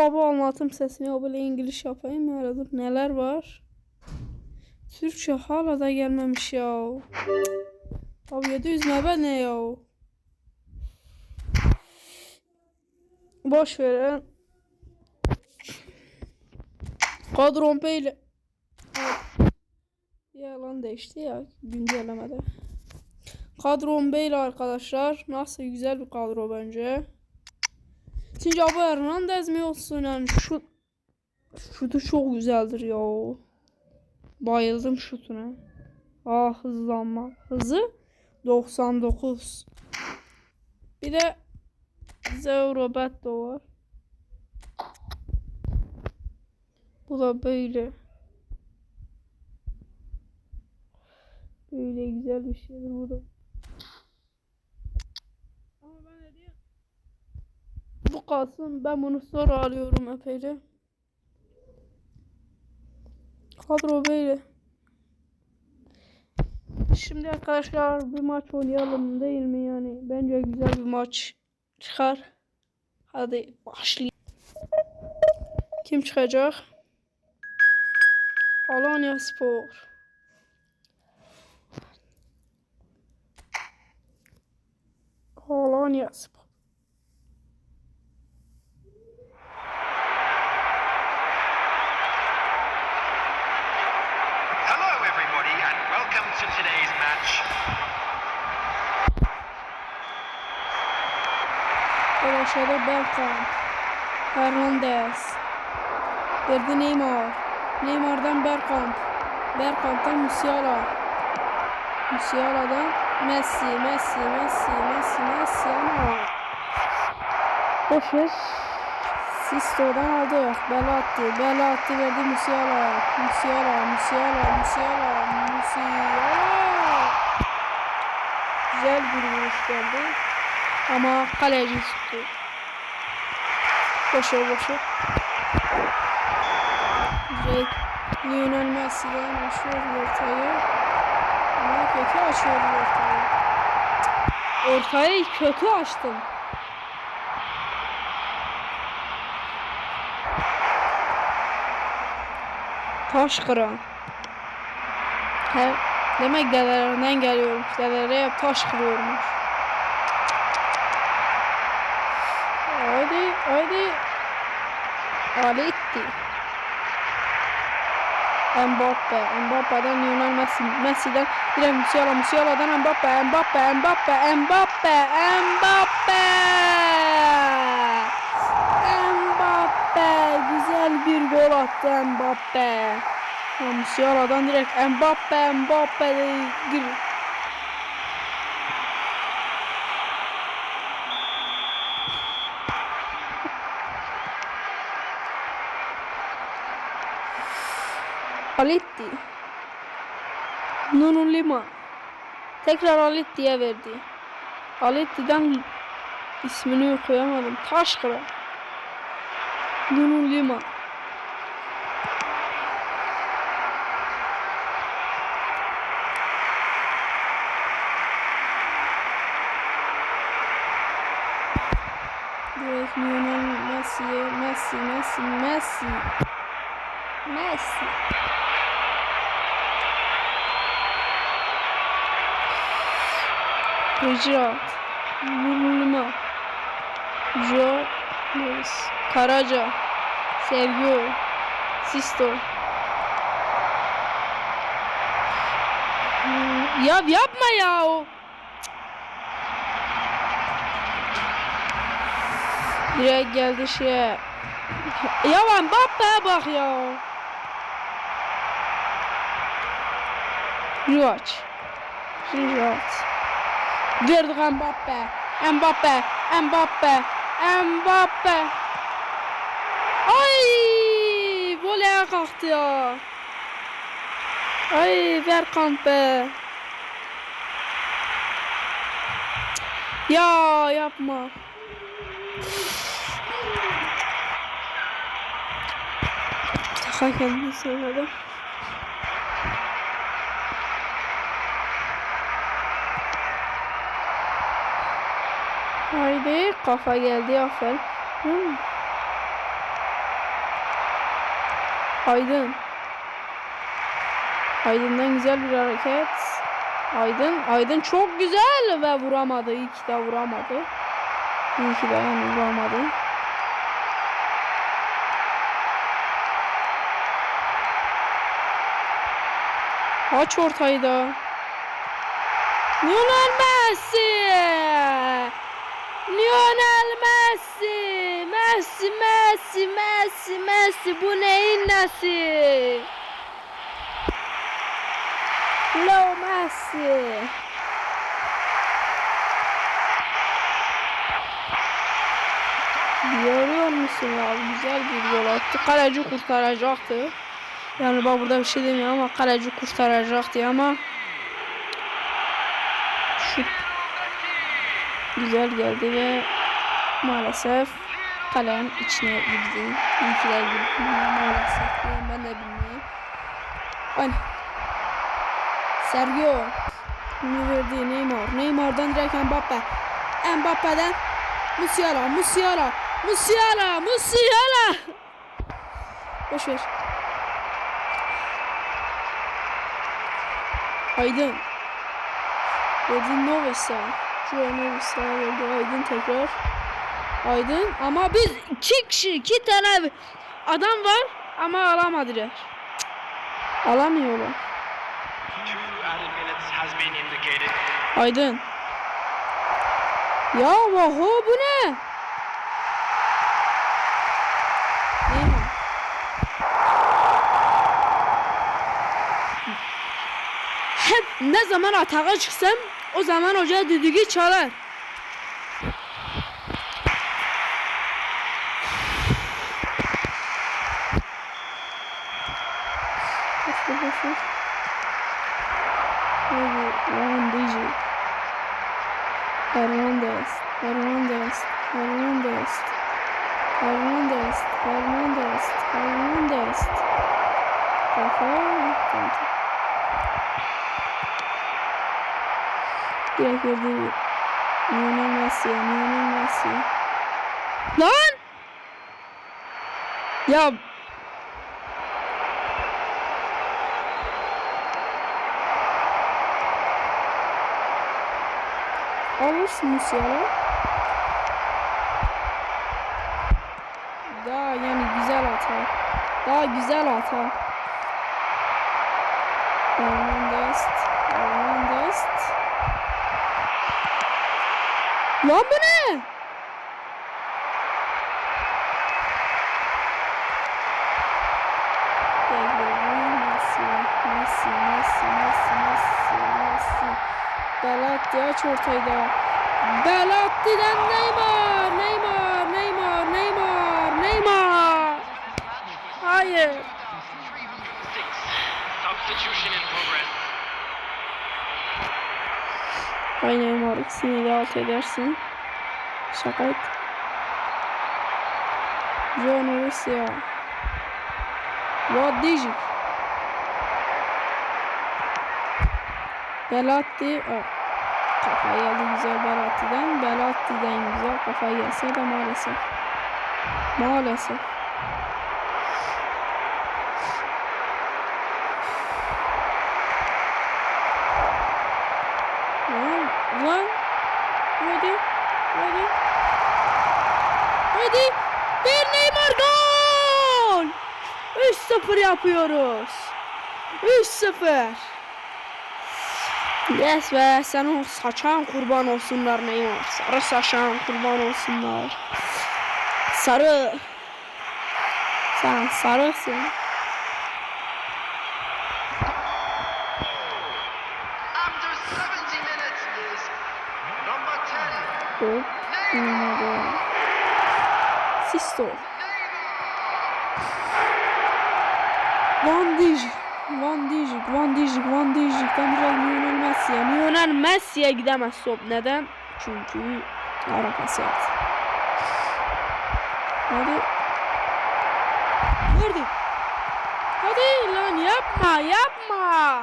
baba anlatım sesini o böyle İngiliz yapayım ya arada neler var. Türkçe hala da gelmemiş ya. Abi 700 mebe ne ya? Boş verin. Kadron beyle. Yalan değişti ya güncellemede. Kadron beyle arkadaşlar. Nasıl güzel bir kadro bence. Şimdi Abu Hernandez mi olsun yani şu şutu çok güzeldir ya. Bayıldım şutuna. Ah hızlanma. Hızı 99. Bir de Zeo Roberto var. Bu da böyle. Böyle güzel bir şeydir bu da. Ama ben hediye bu kalsın. Ben bunu sonra alıyorum epeyce. Kadro böyle. Şimdi arkadaşlar bir maç oynayalım değil mi yani? Bence güzel bir maç çıkar. Hadi başlayalım. Kim çıkacak? Alanya Spor. Alanya Spor. Aşağıda Bergkamp. Hernandez. Verdi Neymar. Neymar'dan Bergkamp. Bergkamp'tan Musiala. Musiala'dan Messi, Messi, Messi, Messi, Messi ama boş ver. Sisto'dan aldı. Belatti, Belatti verdi Musiala. Musiala, Musiala, Musiala, Musiala. Güzel bir vuruş geldi. Ama kaleci tuttu. Boşa boşa. Direkt Lionel Messi'den açıyor ortayı. Ama kötü açıyor ortayı. Ortayı kötü açtım. Taş kıran. He, demek dedelerinden geliyormuş. Dedelere taş kırıyormuş. Haydi, haydi. Aletti. Mbappe, Mbappe'den Lionel Messi, Messi'den de Musiala, Musiala'dan Mbappe, Mbappe, Mbappe, Mbappe, Mbappe. Mbappe, güzel bir gol attı Mbappe. Musiala'dan direkt Mbappe, Mbappe gir. Aletti. Nuno Lima. Tekrar Aletti'ye verdi. Aletti'den ismini okuyamadım. Taşkıra. Nuno Lima. Direkt Lionel Messi'ye Messi, Messi, Messi. Messi. Ricat. Nurluma. Jo. Karaca. Sergio. Sisto. Ya yapma ya o. Direkt geldi şeye. Ya Mbappe'ye bak ya. Rivaç. Rivaç. Verdik Mbappe. Mbappe. Mbappe. Mbappe. Ay! Voleye kalktı ya. Ay Berkant be. Ya yapma. Şaka kendini söyledim. Haydi kafa geldi aferin. Hmm. Aydın. Aydın'dan güzel bir hareket. Aydın, Aydın çok güzel ve vuramadı. İyi ki de vuramadı. İyi ki de yani vuramadı. Aç ortayı da. Lionel Messi! Lionel Messi! Messi, Messi, Messi, Messi. Bu neyin nesi? Leo Messi. Görüyor musun ya? Güzel bir gol attı. Kaleci kurtaracaktı. Yani bak burada bir şey demiyorum ama kaleci kurtaracaktı ama güzel geldi ve maalesef kalenin içine girdi. İlkiler girdi maalesef. Ben de bilmiyorum. Aynen. Sergio. Bunu verdi Neymar. Neymar'dan direkt Mbappe. Mbappe'den Musiala, Musiala, Musiala, Musiala. Boş ver. Aydın. Verdi Noves'a. Joe Noves'a verdi Aydın tekrar. Aydın ama biz iki kişi, iki tane adam var ama alamadılar. Alamıyorlar. Aydın. Ya vaho bu ne? Hep ne zaman atağa çıksam o zaman hoca düdüğü çalar. Dijk. Hernandez, Hernandez, Hernandez, Hernandez, Hernandez, Hernandez. Kafa, kantı. Direkt verdi. Lionel Messi, Lionel Messi. Lan! Ya alırsın Musiala. Daha yani güzel atar. Daha güzel atar. Hernandez. Hernandez. Lan bu ne? Messi. Belatti aç ortayı da. Belatti'den Neymar, Neymar, Neymar, Neymar, Neymar. Hayır. Substitution in progress. Hay Neymar ikisini de alt edersin. Şaka et. John Orisia. Rod Dijik. Belatti. Aa, Kafa geldi güzel Belatti'den. Belatti'den güzel kafa gelse de maalesef. Maalesef. Lan, lan. Hadi. Hadi. Hadi. Neymar gol. 3-0 yapıyoruz. 3-0. Yes be sen o saçan kurban olsunlar Neymar. Sarı saçan kurban olsunlar. Sarı. Sen sarısın. After 70 minutes is number 10. Hop. Sisto. Van Dijk. Van Dijk, Van Dijk, Van Dijk'ten direkt Lionel Messi'ye. Lionel Messi'ye gidemez top. Neden? Çünkü ara pas yaptı. Hadi. Verdi. Hadi lan yapma, yapma.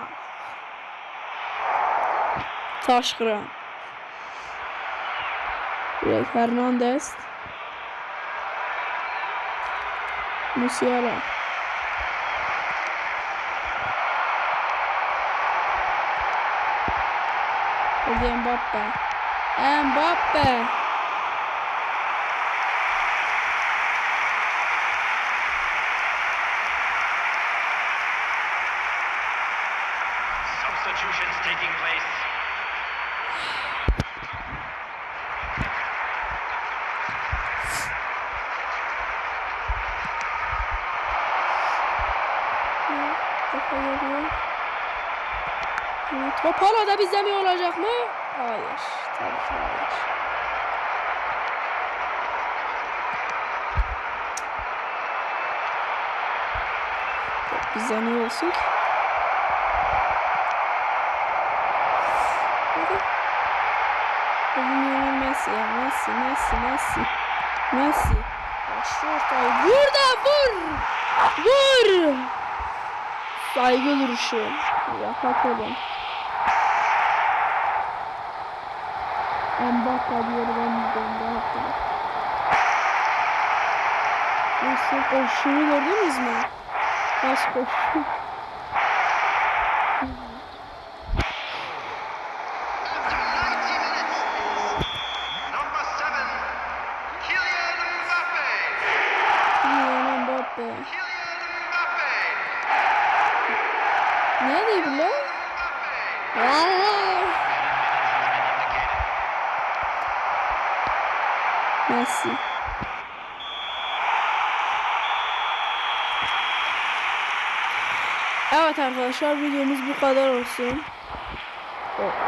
Taş kıran. Direkt Hernandez. Musiala. Hadi Mbappe. Mbappe. Substitutions taking place. Ne? Kafa yarıyor. Ne? Top hala da bizde mi olacak mı? Hayır. Tabii ki hayır. Top bizde niye olsun ki? Messi ya. Messi, Messi, Messi. Messi. Ya Şu ortayı vur da vur. Vur. Saygı duruşu. Yapak olun. Mbappe diyor ben gidiyorum. Ne yaptım? Nasıl koşuyu gördünüz mü? Nasıl koşuyor? After 90 minutes, number seven, Kylian Mbappe. Kylian Mbappe. Kylian Mbappe. Ne diyor bu lan? Mbappe. Aa! Messi. Evet arkadaşlar videomuz bu kadar olsun. Evet.